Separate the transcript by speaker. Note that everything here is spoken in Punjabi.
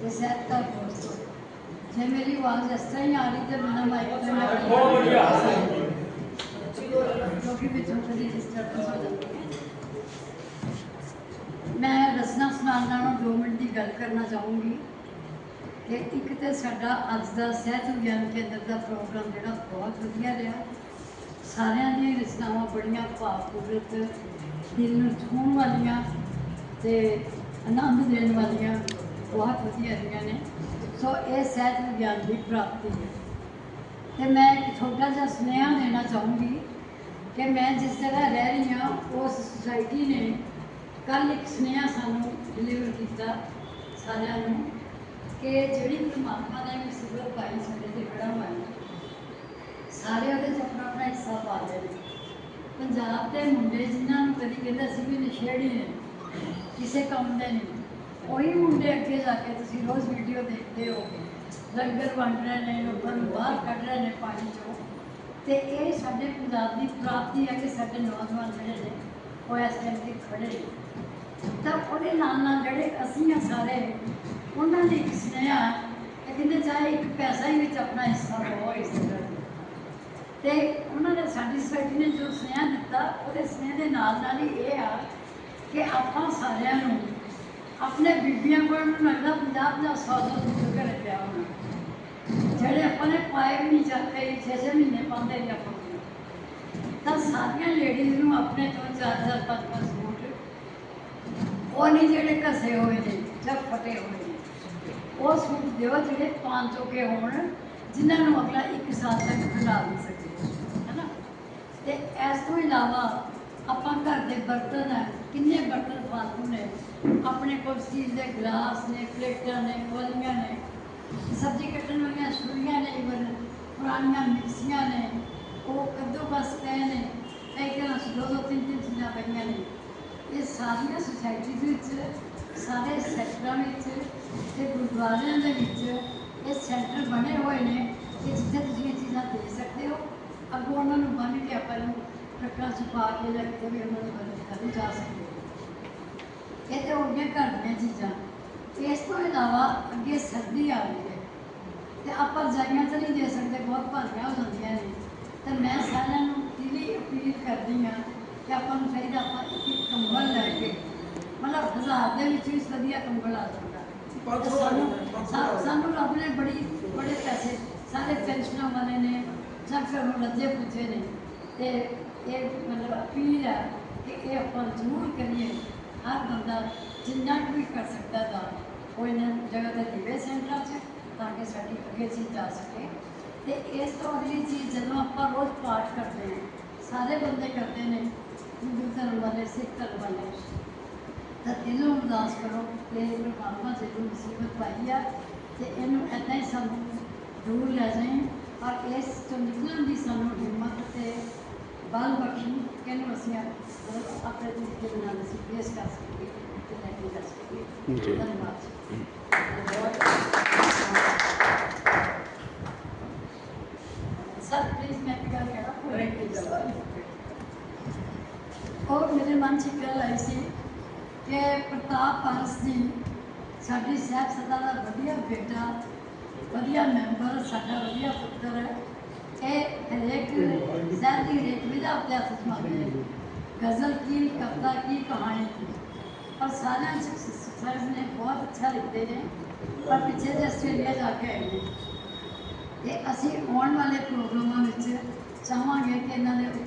Speaker 1: ਤੇ ਸਹਿਤ ਦਾ ਦੋਸਤੋ ਜੇ ਮੇਰੀ ਆਵਾਜ਼ ਇਸ ਤਰ੍ਹਾਂ ਹੀ ਆ ਰਹੀ ਤੇ ਬਿਨਾਂ ਮਾਈਕ ਤੋਂ ਮੈਂ
Speaker 2: ਬਹੁਤ ਵਧੀਆ।
Speaker 1: ਕਿਉਂਕਿ ਵਿੱਚੋਂ ਕਦੀ ਡਿਸਟਰਬੈਂਸ ਹੋ ਜਾਂਦੀ ਹੈ ਮੈਂ ਰਸਨਾ ਸੁਨਾਨ ਨਾਲੋਂ ਦੋ ਮਿੰਟ ਦੀ ਗੱਲ ਕਰਨਾ ਚਾਹੂੰਗੀ ਕਿ ਇੱਕ ਤੇ ਸਾਡਾ ਅੱਜ ਦਾ ਸਿਹਤ ਵਿਗਿਆਨ ਕੇਂਦਰ ਦਾ ਪ੍ਰੋਗਰਾਮ ਜਿਹੜਾ ਬਹੁਤ ਵਧੀਆ ਰਿਹਾ। ਸਾਰਿਆਂ ਦੀਆਂ ਰਚਨਾਵਾਂ ਬੜੀਆਂ ਭਾਵਪੂਰਤ ਦਿਲ ਨੂੰ ਛੂਹਣ ਵਾਲੀਆਂ ਤੇ ਆਨੰਦ ਦੇਣ ਵਾਲੀਆਂ। ਬਹੁਤ ਵਧੀਆ ਰਹੀਆਂ ਨੇ। ਸੋ ਇਹ ਸਿਹਤ ਵਿਗਿਆਨ ਦੀ ਪ੍ਰਾਪਤੀ ਹੈ। ਤੇ ਮੈਂ ਇੱਕ ਛੋਟਾ ਜਿਹਾ ਸੁਨੇਹਾ ਦੇਣਾ ਚਾਹੂੰਗੀ ਕਿ ਮੈਂ ਜਿਸ ਜਗ੍ਹਾ ਰਹਿ ਰਹੀ ਹਾਂ, ਉਸ ਸੁਸਾਇਟੀ ਨੇ ਕੱਲ ਇੱਕ ਸੁਨੇਹਾ ਸਾਨੂੰ ਡਿਲੀਵਰ ਕੀਤਾ ਸਾਰਿਆਂ ਨੂੰ ਕਿ ਜਿਹੜੀ ਪਰਮਾਤਮਾ ਨੇ ਮੁਸੀਬਤ ਪਾਈ, ਸਾਡੇ ਤੇ ਖੜਾ ਹੋਇਆ। ਸਾਰੇ ਉਹਦੇ 'ਚ ਆਪਣਾ ਆਪਣਾ ਹਿੱਸਾ ਪਾ ਰਹੇ ਨੇ ਪੰਜਾਬ ਦੇ ਮੁੰਡੇ ਜਿਨ੍ਹਾਂ ਨੂੰ ਕਦੀ ਕਹਿੰਦਾ ਸੀ ਵੀ ਨਸ਼ੇੜੀ ਨੇ, ਕਿਸੇ ਕੰਮ ਦੇ ਨਹੀਂ। ਉਹੀ ਮੁੰਡੇ ਅੱਗੇ ਜਾ ਕੇ ਤੁਸੀਂ ਰੋਜ਼ ਵੀਡੀਓ ਦੇਖਦੇ ਹੋ। ਲੰਗਰ ਵੰਡ ਰਹੇ ਨੇ, ਲੋਕਾਂ ਨੂੰ ਬਾਹਰ ਕੱਢ ਰਹੇ ਨੇ ਪਾਣੀ ਚੋਂ। ਤੇ ਇਹ ਸਾਡੇ ਪੰਜਾਬ ਦੀ ਪ੍ਰਾਪਤੀ ਹੈ ਕਿ ਸਾਡੇ ਨੌਜਵਾਨ ਜਿਹੜੇ ਨੇ, ਉਹ ਇਸ ਟਾਈਮ ਤੇ ਖੜੇ ਤਾਂ ਉਹਦੇ ਨਾਲ ਨਾਲ ਜਿਹੜੇ ਅਸੀਂ ਆ ਸਾਰੇ, ਉਹਨਾਂ ਲਈ ਇੱਕ ਸੁਨੇਹਾ ਕਿ ਕਹਿੰਦੇ ਚਾਹੇ ਇੱਕ ਪੈਸਾ ਹੀ ਵਿੱਚ ਆਪਣਾ ਹਿੱਸਾ ਪਾਓ ਇਸ ਤਰ੍ਹਾਂ ਤੇ ਉਹਨਾਂ ਨੇ ਸਾਡੀ ਸੋਸਾਇਟੀ ਨੇ ਜੋ ਸੁਨੇਹਾ ਦਿੱਤਾ, ਉਹਦੇ ਸੁਨੇਹੇ ਦੇ ਨਾਲ ਨਾਲ ਹੀ ਇਹ ਆ ਕਿ ਆਪਾਂ ਸਾਰਿਆਂ ਨੂੰ ਆਪਣੇ ਬੀਬੀਆਂ ਕੋਲ ਨੂੰ ਲੱਗਦਾ ਪੰਜਾਬ ਦਾ ਸੌ ਸੌ ਸੂਟ ਘਰੇ ਪਿਆ ਹੋਣਾ। ਜਿਹੜੇ ਆਪਾਂ ਨੇ ਪਾਏ ਵੀ ਨਹੀਂ ਚੱਕਦੇ ਛੇ ਛੇ ਮਹੀਨੇ ਪਾਉਂਦੇ ਨੇ ਆਪਾਂ। ਤਾਂ ਸਾਰੀਆਂ ਲੇਡੀਜ਼ ਨੂੰ ਆਪਣੇ ਤੋਂ ਚਾਰ ਚਾਰ, ਪੰਜ ਪੰਜ ਸੂਟ। ਉਹ ਨਹੀਂ ਜਿਹੜੇ ਘਸੇ ਹੋਏ ਨੇ, ਜਾਂ ਫਟੇ ਹੋਏ ਨੇ। ਉਹ ਸੂਟ ਦਿਓ ਜਿਹੜੇ ਪਾਉਣ ਚੋਕੇ ਹੋਣ, ਜਿਨ੍ਹਾਂ ਨੂੰ ਅਗਲਾ ਇੱਕ ਸਾਲ ਤੱਕ ਖਿਲਾ ਨਹੀਂ ਸਕੇ। ਹੈਨਾ? ਤੇ ਇਸ ਤੋਂ ਇਲਾਵਾ ਆਪਾਂ ਘਰ ਦੇ ਬਰਤਨ ਹੈ, ਕਿੰਨੇ ਬਰਤਨ ਫਾਲਤੂ ਨੇ। ਆਪਣੇ ਕੋਲ ਸਟੀਲ ਦੇ ਗਲਾਸ ਨੇ, ਪਲੇਟਾਂ ਨੇ, ਕੋਲੀਆਂ ਨੇ, ਸਬਜ਼ੀ ਕੱਟਣ ਵਾਲੀਆਂ ਛੁਰੀਆਂ ਨੇ ਇਵਨ ਪੁਰਾਣੀਆਂ ਮਿਕਸੀਆਂ ਨੇ, ਉਹ ਕੱਦੂਕਸ ਪਏ ਨੇ ਕਈ ਤਰ੍ਹਾਂ ਦੋ ਦੋ ਤਿੰਨ ਤਿੰਨ ਚੀਜ਼ਾਂ ਪਈਆਂ ਨੇ। ਇਹ ਸਾਰੀਆਂ ਸੁਸਾਇਟੀ ਦੇ ਵਿੱਚ, ਸਾਰੇ ਸੈਕਟਰਾਂ ਵਿੱਚ ਤੇ ਗੁਰਦੁਆਰਿਆਂ ਦੇ ਵਿੱਚ ਇਹ ਸੈਂਟਰ ਬਣੇ ਹੋਏ ਨੇ ਕਿ ਜਿੱਥੇ ਤੁਸੀਂ ਇਹ ਚੀਜ਼ਾਂ ਦੇ ਸਕਦੇ ਹੋ। ਅੱਗੋਂ ਉਹਨਾਂ ਨੂੰ ਬੰਨ ਕੇ ਆਪਾਂ ਨੂੰ ਟਰੱਕਾਂ 'ਚ ਪਾ ਕੇ ਜਾਂ ਕਿਤੇ ਵੀ ਉਹਨਾਂ ਨੂੰ ਬੰਦ ਕਰ ਜਾ ਸਕਦੇ ਹੋ। ਇਹ ਤੇ ਗਈਆਂ ਘਰ ਦੀਆਂ ਚੀਜ਼ਾਂ। ਇਸ ਤੋਂ ਇਲਾਵਾ ਅੱਗੇ ਸਰਦੀ ਆ ਰਹੀ ਹੈ। ਤੇ ਆਪਾਂ ਰਜਾਈਆਂ ਤਾਂ ਨਹੀਂ ਦੇ ਸਕਦੇ ਬਹੁਤ ਭਾਰੀਆਂ ਹੋ ਜਾਂਦੀਆਂ ਨੇ। ਤੇ ਮੈਂ ਸਾਰਿਆਂ ਨੂੰ ਦਿਲੀ ਅਪੀਲ ਕਰਦੀ ਹਾਂ ਕਿ ਆਪਾਂ ਨੂੰ ਚਾਹੀਦਾ ਆਪਾਂ ਇੱਕ ਕੰਬਲ ਲੈ ਕੇ ਮਤਲਬ ਹਜ਼ਾਰ ਦੇ ਵਿੱਚ ਵੀ ਵਧੀਆ ਕੰਬਲ ਆ ਜਾਂਦਾ। ਸਾਨੂੰ ਰੱਬ ਨੇ ਬੜੀ ਬੜੇ ਪੈਸੇ ਸਾਰੇ ਪੈਨਸ਼ਨਾਂ ਵਾਲੇ ਨੇ ਸਭ ਘਰੋਂ ਰੱਜੇ ਪੁੱਜੇ ਨੇ। ਤੇ ਇਹ ਮਤਲਬ ਅਪੀਲ ਹੈ ਕਿ ਇਹ ਆਪਾਂ ਜ਼ਰੂਰ ਕਰੀਏ। ਹਰ ਬੰਦਾ ਜਿੰਨਾ ਕੁ ਵੀ ਕਰ ਸਕਦਾ ਦਾ ਉਹ ਇਹਨਾਂ ਜਗ੍ਹਾ ਤੇ ਦਿਵੇ ਸੈਂਟਰਾਂ 'ਚ ਤਾਂ ਕਿ ਸਾਡੀ ਅੱਗੇ ਚੀਜ਼ ਜਾ ਸਕੇ ਤੇ ਇਸ ਤੋਂ ਅਗਲੀ ਚੀਜ਼, ਜਦੋਂ ਆਪਾਂ ਰੋਜ਼ ਪਾਠ ਕਰਦੇ ਹਾਂ, ਸਾਰੇ ਬੰਦੇ ਕਰਦੇ ਨੇ, ਹਿੰਦੂ ਧਰਮ ਵਾਲੇ, ਸਿੱਖ ਧਰਮ ਵਾਲੇ, ਤਾਂ ਦਿਲੋਂ ਅਰਦਾਸ ਕਰੋ ਕਿ ਇਹ ਪਰਮਾਤਮਾ ਜਿਹੜੀ ਮੁਸੀਬਤ ਪਾਈ ਆ ਤੇ ਇਹਨੂੰ ਏਦਾਂ ਹੀ ਸਾਨੂੰ ਦੂਰ ਲੈ ਜਾਏ ਔਰ ਇਸ ਤੋਂ ਨਿਕਲਣ ਦੀ ਸਾਨੂੰ ਹਿੰਮਤ ਤੇ ਬਲ ਬਖਸ਼ੀ ਕਿ ਇਹਨੂੰ ਅਸੀਂ ਆਪ- ਆਪਣੇ ਤਰੀਕੇ ਦੇ ਨਾਲ ਅਸੀਂ ਫੇਸ ਕਰ ਸਕੀਏ ਤੇ ਲੈ ਕੇ ਜਾ ਸਕੀਏ
Speaker 3: ਜੀ।
Speaker 1: ਧੰਨਵਾਦ ਸਰ ਪਲੀਜ਼ ਮੈਂ ਇੱਕ ਗੱਲ ਕਰਾਂ ਉਹ ਮੇਰੇ ਮਨ 'ਚ ਇੱਕ ਗੱਲ ਆਈ ਸੀ ਕਿ ਪ੍ਰਤਾਪ ਪਾਰਸ ਜੀ ਸਾਡੀ ਸਾਹਿਬ ਸਦਾ ਦਾ ਵਧੀਆ ਬੇਟਾ ਵਧੀਆ ਮੈਂਬਰ ਸਾਡਾ ਵਧੀਆ ਪੁੱਤਰ ਹੈ ਇਹ ਹਰੇਕ ਸਾਹਿਬ ਦੀ ਹਰੇਕ ਵਿਦਾ ਆਪਣੇ ਹੱਥ 'ਚ ਮੰਗਦੇ ਨੇ ਗਜ਼ਲ ਕੀ ਕਵਿਤਾ ਕੀ ਕਹਾਣੀ ਕੀ ਔਰ ਸਾਰਿਆਂ ਚ ਸਰ ਨੇ ਬਹੁਤ ਅੱਛਾ ਲਿਖਦੇ ਨੇ ਪਰ ਪਿੱਛੇ ਜੇ ਆਸਟ੍ਰੇਲੀਆ ਜਾ ਕੇ ਆਏ ਨੇ ਤੇ ਅਸੀਂ ਆਉਣ ਵਾਲੇ ਪ੍ਰੋਗਰਾਮਾਂ ਵਿੱਚ ਚਾਹਾਂਗੇ ਕਿ ਇਹਨਾਂ ਦੇ ਉੱਥੋਂ